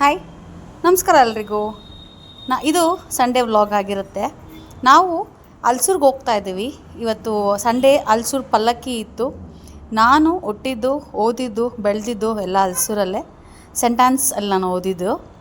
Hi ನಮಸ್ಕಾರ ಎಲ್ರಿಗೂ. ನಾ, ಇದು ಸಂಡೇ ವ್ಲಾಗ್ ಆಗಿರುತ್ತೆ. ನಾವು ಅಲ್ಸೂರ್ಗೆ ಹೋಗ್ತಾ ಇದ್ದೀವಿ. ಇವತ್ತು ಸಂಡೇ ಅಲ್ಸೂರ್ ಪಲ್ಲಕ್ಕಿ ಇತ್ತು. ನಾನು ಹುಟ್ಟಿದ್ದು, ಓದಿದ್ದು, ಬೆಳೆದಿದ್ದು ಎಲ್ಲ ಅಲ್ಸೂರಲ್ಲೇ. ಸೆಂಟಾನ್ಸ್ ಅಲ್ಲಿ ನಾನು ಓದಿದ್ದು.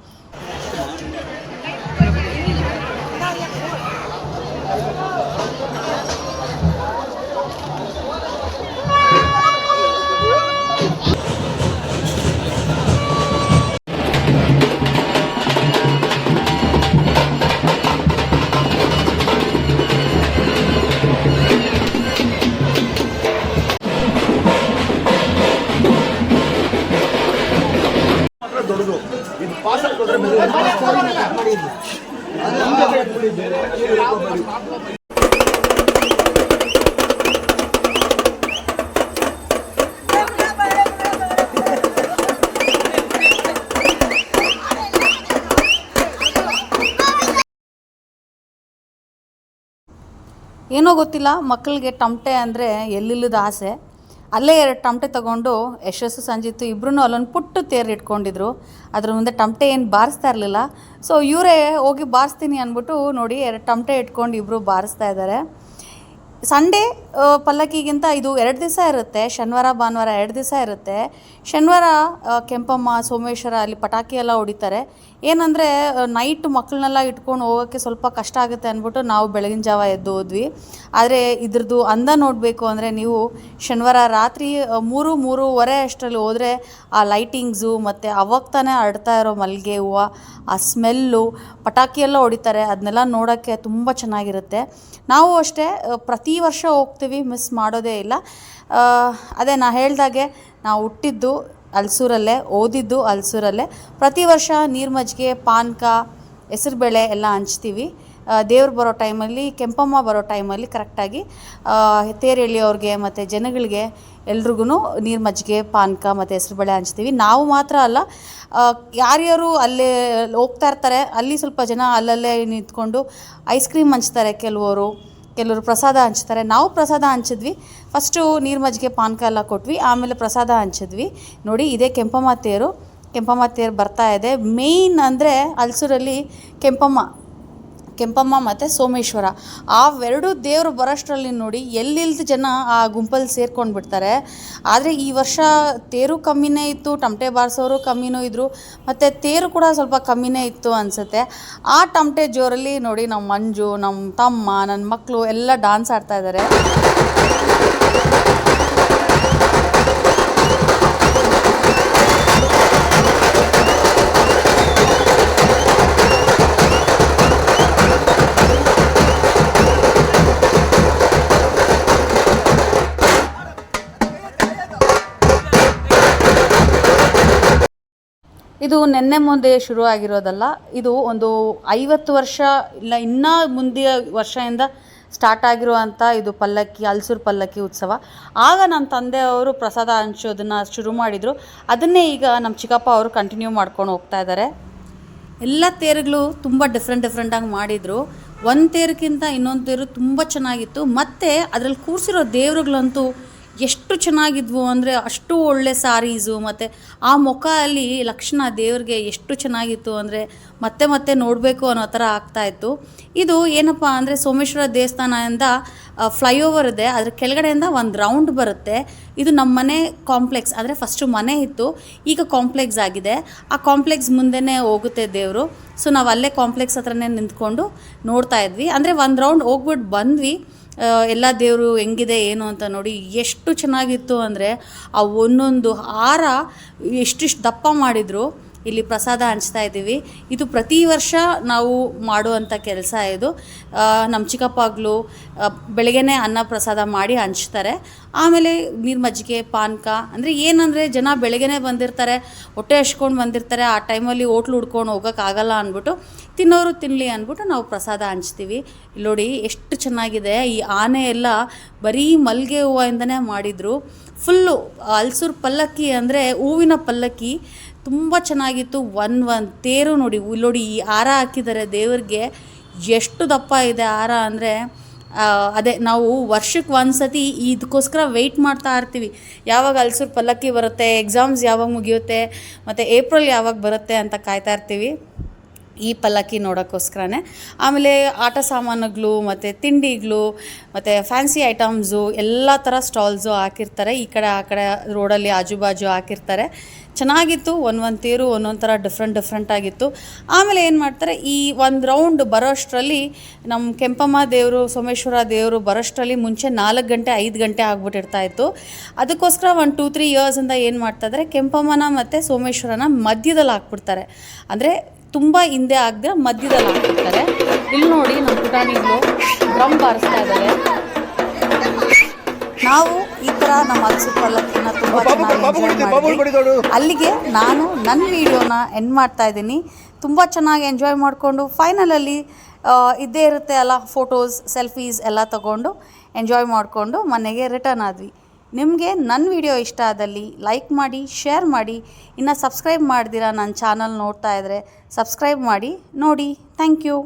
ಏನೋ ಗೊತ್ತಿಲ್ಲ ಮಕ್ಕಳಿಗೆ ಟಮಟೆ ಅಂದರೆ ಎಲ್ಲಿಲ್ಲದ ಆಸೆ. ಅಲ್ಲೇ ಎರಡು ಟಮಟೆ ತಗೊಂಡು ಯಶಸ್ಸು ಸಂಜಿತ್ತು ಇಬ್ಬರೂ ಅಲ್ಲೊಂದು ಪುಟ್ಟು ತೇರು ಇಟ್ಕೊಂಡಿದ್ರು. ಅದ್ರ ಮುಂದೆ ಟಮಟೆ ಏನು ಬಾರಿಸ್ತಾ ಇರಲಿಲ್ಲ. ಸೊ ಇವರೇ ಹೋಗಿ ಬಾರಿಸ್ತೀನಿ ಅಂದ್ಬಿಟ್ಟು ನೋಡಿ, ಎರಡು ಟಮಟೆ ಇಟ್ಕೊಂಡು ಇಬ್ಬರು ಬಾರಿಸ್ತಾ ಇದ್ದಾರೆ. ಸಂಡೇ ಪಲ್ಲಕ್ಕಿಗಿಂತ ಇದು ಎರಡು ದಿವಸ ಇರುತ್ತೆ. ಶನಿವಾರ ಭಾನುವಾರ ಎರಡು ದಿವಸ ಇರುತ್ತೆ. ಶನಿವಾರ ಕೆಂಪಮ್ಮ ಸೋಮೇಶ್ವರ ಅಲ್ಲಿ ಪಟಾಕಿ ಎಲ್ಲ ಹೊಡಿತಾರೆ. ಏನಂದರೆ ನೈಟ್ ಮಕ್ಕಳನ್ನೆಲ್ಲ ಇಟ್ಕೊಂಡು ಹೋಗೋಕ್ಕೆ ಸ್ವಲ್ಪ ಕಷ್ಟ ಆಗುತ್ತೆ ಅಂದ್ಬಿಟ್ಟು ನಾವು ಬೆಳಗಿನ ಜಾವ ಎದ್ದು ಹೋದ್ವಿ. ಆದರೆ ಇದ್ರದ್ದು ಅಂದ ನೋಡಬೇಕು ಅಂದರೆ ನೀವು ಶನಿವಾರ ರಾತ್ರಿ ಮೂರು ಮೂರುವರೆ ಅಷ್ಟರಲ್ಲಿ ಹೋದರೆ ಆ ಲೈಟಿಂಗ್ಸು ಮತ್ತು ಅವಾಗ ತಾನೇ ಅಡ್ತಾ ಇರೋ ಮಲ್ಲಿಗೆ ಹೂವು ಆ ಸ್ಮೆಲ್ಲು ಪಟಾಕಿ ಎಲ್ಲ ಹೊಡಿತಾರೆ. ಅದನ್ನೆಲ್ಲ ನೋಡೋಕ್ಕೆ ತುಂಬ ಚೆನ್ನಾಗಿರುತ್ತೆ. ನಾವು ಅಷ್ಟೇ ಆ, ಪ್ರತಿ ವರ್ಷ ಹೋಗ್ತೀವಿ ಮಿಸ್ ಮಾಡೋದೇ ಇಲ್ಲ. ಅದೇ ನಾ ಹೇಳ್ದಾಗೆ ನಾವು ಹುಟ್ಟಿದ್ದು ಅಲ್ಸೂರಲ್ಲೇ, ಓದಿದ್ದು ಅಲ್ಸೂರಲ್ಲೇ. ಪ್ರತಿ ವರ್ಷ ನೀರು ಮಜ್ಜಿಗೆ, ಪಾನಕ, ಹೆಸರುಬೇಳೆ ಎಲ್ಲ ಹಂಚ್ತೀವಿ. ದೇವ್ರು ಬರೋ ಟೈಮಲ್ಲಿ, ಕೆಂಪಮ್ಮ ಬರೋ ಟೈಮಲ್ಲಿ ಕರೆಕ್ಟಾಗಿ ತೇರು ಎಳೆಯೋರಿಗೆ ಮತ್ತು ಜನಗಳಿಗೆ ಎಲ್ರಿಗೂ ನೀರು ಮಜ್ಜಿಗೆ, ಪಾನಕ ಮತ್ತು ಹೆಸರುಬೇಳೆ ಹಂಚ್ತೀವಿ. ನಾವು ಮಾತ್ರ ಅಲ್ಲ ಯಾರ್ಯಾರು ಅಲ್ಲೇ ಹೋಗ್ತಾ ಇರ್ತಾರೆ, ಅಲ್ಲಿ ಸ್ವಲ್ಪ ಜನ ಅಲ್ಲಲ್ಲೇ ನಿಂತ್ಕೊಂಡು ಐಸ್ ಕ್ರೀಮ್ ಹಂಚ್ತಾರೆ ಕೆಲವರು. ಕೆಲವರು ಪ್ರಸಾದ ಹಂಚ್ತಾರೆ. ನಾವು ಪ್ರಸಾದ ಹಂಚಿದ್ವಿ ಫಸ್ಟು ನೀರು ಮಜ್ಜಿಗೆ ಪಾನಕ ಎಲ್ಲ ಕೊಟ್ವಿ. ಆಮೇಲೆ ಪ್ರಸಾದ ಹಂಚಿದ್ವಿ ನೋಡಿ, ಇದೇ ಕೆಂಪಮ್ಮ ತೇರು ಕೆಂಪಮ್ಮ ತೇರು ಬರ್ತಾ ಇದೆ. ಮೇಯ್ನ್ ಅಂದರೆ ಅಲ್ಸೂರಲ್ಲಿ ಕೆಂಪಮ್ಮ. ಕೆಂಪಮ್ಮ ಮತ್ತು ಸೋಮೇಶ್ವರ. ಅವೆರಡು ದೇವರು ಬರೋಷ್ಟರಲ್ಲಿ ನೋಡಿ ಎಲ್ಲಿಲ್ದ ಜನ ಆ ಗುಂಪಲ್ಲಿ ಸೇರ್ಕೊಂಡು ಬಿಡ್ತಾರೆ. ಆದರೆ ಈ ವರ್ಷ ತೇರು ಕಮ್ಮಿನೇ ಇತ್ತು, ಟಮಟೆ ಬಾರಿಸೋರು ಕಮ್ಮಿನೂ ಇದ್ದರು ಮತ್ತು ತೇರು ಕೂಡ ಸ್ವಲ್ಪ ಕಮ್ಮಿನೇ ಇತ್ತು ಅನಿಸುತ್ತೆ. ಆ ಟಮಟೆ ಜೋರಲ್ಲಿ ನೋಡಿ ನಮ್ಮ ಮಂಜು ನಮ್ಮ ತಮ್ಮ ನನ್ನ ಮಕ್ಕಳು ಎಲ್ಲ ಡಾನ್ಸ್ ಆಡ್ತಾ ಇದು ನಿನ್ನೆ ಮುಂದೆ ಶುರು ಆಗಿರೋದಲ್ಲ ಇದು ಒಂದು ಐವತ್ತು ವರ್ಷ ಇಲ್ಲ, ಇನ್ನೂ ಮುಂದಿನ ವರ್ಷದಿಂದ ಸ್ಟಾರ್ಟ್ ಆಗಿರುವಂಥ ಇದು ಪಲ್ಲಕ್ಕಿ, ಹಲ್ಸೂರು ಪಲ್ಲಕ್ಕಿ ಉತ್ಸವ. ಆಗ ನಮ್ಮ ತಂದೆಯವರು ಪ್ರಸಾದ ಹಂಚೋದನ್ನು ಶುರು ಮಾಡಿದರು. ಅದನ್ನೇ ಈಗ ನಮ್ಮ ಚಿಕ್ಕಪ್ಪ ಅವರು ಕಂಟಿನ್ಯೂ ಮಾಡ್ಕೊಂಡು ಹೋಗ್ತಾ ಇದ್ದಾರೆ ಎಲ್ಲ ತೇರುಗಳು ತುಂಬ ಡಿಫ್ರೆಂಟ್ ಡಿಫ್ರೆಂಟಾಗಿ ಮಾಡಿದರು. ಒಂದು ತೇರಕ್ಕಿಂತ ಇನ್ನೊಂದು ತೇರು ತುಂಬ ಚೆನ್ನಾಗಿತ್ತು. ಮತ್ತು ಅದರಲ್ಲಿ ಕೂರಿಸಿರೋ ದೇವರುಗಳಂತೂ ಎಷ್ಟು ಚೆನ್ನಾಗಿದ್ವು ಅಂದರೆ ಅಷ್ಟು ಒಳ್ಳೆ ಸಾರೀಸು, ಮತ್ತು ಆ ಮುಖ ಅಲ್ಲಿ ಲಕ್ಷಣ ದೇವ್ರಿಗೆ ಎಷ್ಟು ಚೆನ್ನಾಗಿತ್ತು ಅಂದರೆ ಮತ್ತೆ ಮತ್ತೆ ನೋಡಬೇಕು ಅನ್ನೋ ಥರ ಆಗ್ತಾಯಿತ್ತು ಇದು ಏನಪ್ಪ ಅಂದರೆ ಸೋಮೇಶ್ವರ ದೇವಸ್ಥಾನದಿಂದ ಫ್ಲೈಓವರ್ ಇದೆ. ಅದ್ರ ಕೆಳಗಡೆಯಿಂದ ಒಂದು ರೌಂಡ್ ಬರುತ್ತೆ. ಇದು ನಮ್ಮ ಮನೆ ಕಾಂಪ್ಲೆಕ್ಸ್ ಅಂದರೆ ಫಸ್ಟು ಮನೆ ಇತ್ತು. ಈಗ ಕಾಂಪ್ಲೆಕ್ಸ್ ಆಗಿದೆ. ಆ ಕಾಂಪ್ಲೆಕ್ಸ್ ಮುಂದೆನೇ ಹೋಗುತ್ತೆ ದೇವರು. ಸೊ ನಾವು ಅಲ್ಲೇ ಕಾಂಪ್ಲೆಕ್ಸ್ ಹತ್ರನೇ ನಿಂತ್ಕೊಂಡು ನೋಡ್ತಾ ಇದ್ವಿ. ಅಂದರೆ ಒಂದು ರೌಂಡ್ ಹೋಗ್ಬಿಟ್ಟು ಬಂದ್ವಿ. ಎಲ್ಲ ದೇವರು ಹೆಂಗಿದೆ, ಏನು ಅಂತ ನೋಡಿ ಎಷ್ಟು ಚೆನ್ನಾಗಿತ್ತು ಅಂದರೆ ಆ ಒಂದೊಂದು ಹಾರ ಎಷ್ಟಿಷ್ಟು ದಪ್ಪ ಮಾಡಿದರು. ಇಲ್ಲಿ ಪ್ರಸಾದ ಹಂಚ್ತಾ ಇದ್ದೀವಿ. ಇದು ಪ್ರತಿ ವರ್ಷ ನಾವು ಮಾಡುವಂಥ ಕೆಲಸ ಇದು. ನಮ್ಮ ಚಿಕ್ಕಪ್ಪಗಳು ಬೆಳಗ್ಗೆನೇ ಅನ್ನ ಪ್ರಸಾದ ಮಾಡಿ ಹಂಚ್ತಾರೆ. ಆಮೇಲೆ ನೀರು ಮಜ್ಜಿಗೆ, ಪಾನಕ, ಅಂದರೆ ಏನಂದರೆ ಜನ ಬೆಳಗ್ಗೆನೇ ಬಂದಿರ್ತಾರೆ, ಹೊಟ್ಟೆ ಹಚ್ಕೊಂಡು ಬಂದಿರ್ತಾರೆ, ಆ ಟೈಮಲ್ಲಿ ಹೋಟ್ಲು ಹುಡ್ಕೊಂಡು ಹೋಗೋಕ್ಕಾಗಲ್ಲ ಅಂದ್ಬಿಟ್ಟು ತಿನ್ನೋರು ತಿನ್ನಲಿ ಅಂದ್ಬಿಟ್ಟು ನಾವು ಪ್ರಸಾದ ಹಂಚ್ತೀವಿ. ಇಲ್ಲಿ ನೋಡಿ ಎಷ್ಟು ಚೆನ್ನಾಗಿದೆ. ಈ ಆನೆ ಎಲ್ಲ ಬರೀ ಮಲ್ಲಿಗೆ ಹೂವಿಂದನೇ ಮಾಡಿದರು. ಫುಲ್ಲು, ಹಲ್ಸೂರು ಪಲ್ಲಕ್ಕಿ ಅಂದರೆ ಹೂವಿನ ಪಲ್ಲಕ್ಕಿ. ತುಂಬ ಚೆನ್ನಾಗಿತ್ತು. ಒನ್ ಒನ್ ತೇರು ನೋಡಿ ಇಲ್ಲಿ ನೋಡಿ ಈ ಹಾರ ಹಾಕಿದ್ದಾರೆ ದೇವ್ರಿಗೆ. ಎಷ್ಟು ದಪ್ಪ ಇದೆ ಹಾರ ಅಂದರೆ ಅದೇ ನಾವು ವರ್ಷಕ್ಕೆ ಒಂದು ಸತಿ ಇದಕ್ಕೋಸ್ಕರ ವೆಯ್ಟ್ ಮಾಡ್ತಾ ಇರ್ತೀವಿ. ಯಾವಾಗ ಹಲ್ಸೂರು ಪಲ್ಲಕ್ಕಿ ಬರುತ್ತೆ ಎಕ್ಸಾಮ್ಸ್ ಯಾವಾಗ ಮುಗಿಯುತ್ತೆ, ಮತ್ತು ಏಪ್ರಿಲ್ ಯಾವಾಗ ಬರುತ್ತೆ ಅಂತ ಕಾಯ್ತಾ ಇರ್ತೀವಿ. ಈ ಪಲ್ಲಕ್ಕಿ ನೋಡೋಕ್ಕೋಸ್ಕರನೇ. ಆಮೇಲೆ ಆಟ ಸಾಮಾನುಗಳು, ಮತ್ತು ತಿಂಡಿಗಳು, ಮತ್ತು ಫ್ಯಾನ್ಸಿ ಐಟಮ್ಸು ಎಲ್ಲ ಥರ ಸ್ಟಾಲ್ಸು ಹಾಕಿರ್ತಾರೆ. ಈ ಕಡೆ, ಆ ಕಡೆ ರೋಡಲ್ಲಿ ಆಜು ಬಾಜು ಹಾಕಿರ್ತಾರೆ. ಚೆನ್ನಾಗಿತ್ತು, ಒಂದೊಂದು ತೇರು, ಒಂದೊಂದು ಥರ ಡಿಫ್ರೆಂಟ್ ಡಿಫ್ರೆಂಟ್ ಆಗಿತ್ತು. ಆಮೇಲೆ ಏನು ಮಾಡ್ತಾರೆ, ಈ ಒಂದು ರೌಂಡ್ ಬರೋಷ್ಟರಲ್ಲಿ ನಮ್ಮ ಕೆಂಪಮ್ಮ ದೇವರು, ಸೋಮೇಶ್ವರ ದೇವರು ಬರೋಷ್ಟರಲ್ಲಿ ಮುಂಚೆ ನಾಲ್ಕು ಗಂಟೆ, ಐದು ಗಂಟೆ ಆಗ್ಬಿಟ್ಟಿರ್ತಾ ಇತ್ತು. ಅದಕ್ಕೋಸ್ಕರ ಒಂದು ಟೂ ತ್ರೀ ಇಯರ್ಸಿಂದ ಏನು ಮಾಡ್ತಾಯಿದ್ರೆ ಕೆಂಪಮ್ಮನ ಮತ್ತು ಸೋಮೇಶ್ವರನ ಮಧ್ಯದಲ್ಲಿ ಹಾಕ್ಬಿಡ್ತಾರೆ. ಅಂದರೆ ತುಂಬ ಹಿಂದೆ ಆಗದೆ ಮಧ್ಯದಲ್ಲಿ ಹಾಕಿರ್ತಾರೆ ಇಲ್ಲಿ ನೋಡಿ ನಮ್ಮ ಪುಟಾಣಿಗಳು ಡ್ರಮ್ ಬಾರಿಸ್ತಾ ಇದ್ದಾರೆ. ನಾವು ಈ ಥರ ನಮ್ಮ ಹಲಸು ಪಲ್ಲಕ್ಕಿನ ತುಂಬ ಚೆನ್ನಾಗಿ. ಅಲ್ಲಿಗೆ ನಾನು ನನ್ನ ವಿಡಿಯೋನ ಎಂಡ್ ಮಾಡ್ತಾ ಇದ್ದೀನಿ. ತುಂಬ ಚೆನ್ನಾಗಿ ಎಂಜಾಯ್ ಮಾಡಿಕೊಂಡು ಫೈನಲಲ್ಲಿ ಇದ್ದೇ ಇರುತ್ತೆ ಅಲ್ಲ ಫೋಟೋಸ್ ಸೆಲ್ಫೀಸ್ ಎಲ್ಲ ತಗೊಂಡು ಎಂಜಾಯ್ ಮಾಡಿಕೊಂಡು ಮನೆಗೆ ರಿಟರ್ನ್ ಆದ್ವಿ. ನಿಮಗೆ ನನ್ನ ವಿಡಿಯೋ ಇಷ್ಟ ಆದಲ್ಲಿ ಲೈಕ್ ಮಾಡಿ ಶೇರ್ ಮಾಡಿ, ಇನ್ನು ಸಬ್ಸ್ಕ್ರೈಬ್ ಮಾಡ್ದಿರಾ ನನ್ನ ಚಾನಲ್ ನೋಡ್ತಾ ಇದ್ದರೆ ಸಬ್ಸ್ಕ್ರೈಬ್ ಮಾಡಿ, ನೋಡಿ. Thank you